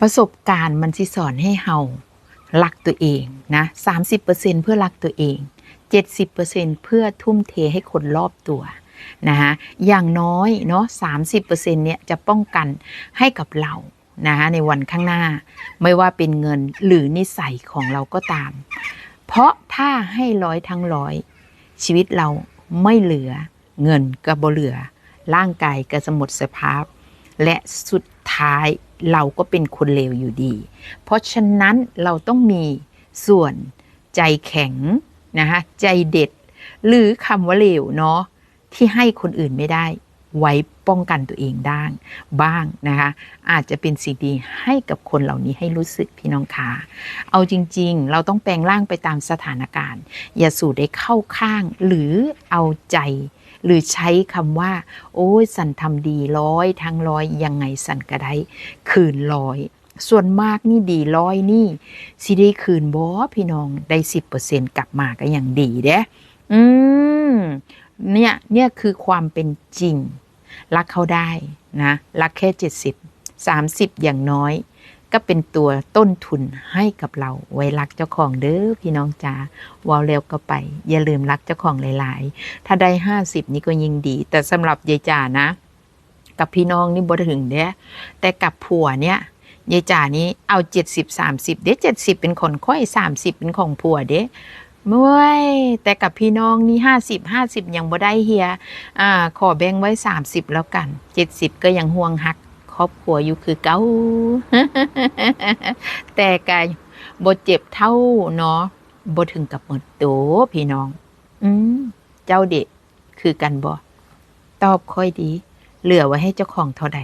ประสบการณ์มันสิสอนให้เฮารักตัวเองนะ30%เพื่อรักตัวเอง70%เพื่อทุ่มเทให้คนรอบตัวนะคะอย่างน้อยเนาะ30%เนี่ยจะป้องกันให้กับเรานะคะในวันข้างหน้า ไม่ว่าเป็นเงินหรือนิสัยของเราก็ตาม เพราะถ้าให้ร้อยทั้งร้อย ชีวิตเราไม่เหลือเงินก็บ่เหลือ ร่างกายก็จะหมดสภาพ และสุดท้ายเราก็เป็นคนเลวอยู่ดี เพราะฉะนั้นเราต้องมีส่วนใจแข็งนะคะใจเด็ด หรือคำว่าเลวเนาะที่ให้คนอื่นไม่ได้ไว้ป้องกันตัวเองได้บ้างนะคะอาจจะเป็นสิ่งดีให้กับคนเหล่านี้ให้รู้สึกพี่น้องคะเอาจริง ๆ เราต้องแปลงร่างไปตามสถานการณ์ อย่าสู่ได้เข้าข้างหรือเอาใจ หรือใช้คำว่า โอ้ยสันทำดีร้อยทั้งร้อยยังไงสันก็ไดคืนร้อย ส่วนมากนี่ดีร้อยนี่สิได้คืนบอพี่น้องได้สิบเปอร์เซ็นกลับมาก็ยังดีเด้อืมเนี่ยเนี่ยคือความเป็นจริง รักเขาได้นะ รักแค่70 30อย่างน้อย ก็เป็นตัวต้นทุนให้กับเราไว้รักเจ้าของเด้อพี่น้องจ๋าวาวเร็วก็ไป อย่าลืมรักเจ้าของหลาย ๆ ถ้าได้50นี่ก็ยิ่งดี แต่สำหรับยายจ๋านะ กับพี่น้องนี่บ่ถึงเด้แต่กับผัวเนี่ยยายจ๋านี้เอา70 30เด้70เป็นคนค่อย30เป็นของผัวเด้เมื่อยแต่กับพี่น้องนี่50 50ยังบ่ได้เฮียอ่าขอแบ่งไว้30แล้วกัน70ก็ยังห่วงหัก รอบครัวอยู่คือเก้าแต่กายบทเจ็บเท่าเนาะบทถึงกับหมดโตพี่น้อง อืมเจ้าเด็กคือกันบ่ตอบค่อยดี เหลือไว้ให้เจ้าของเท่าใด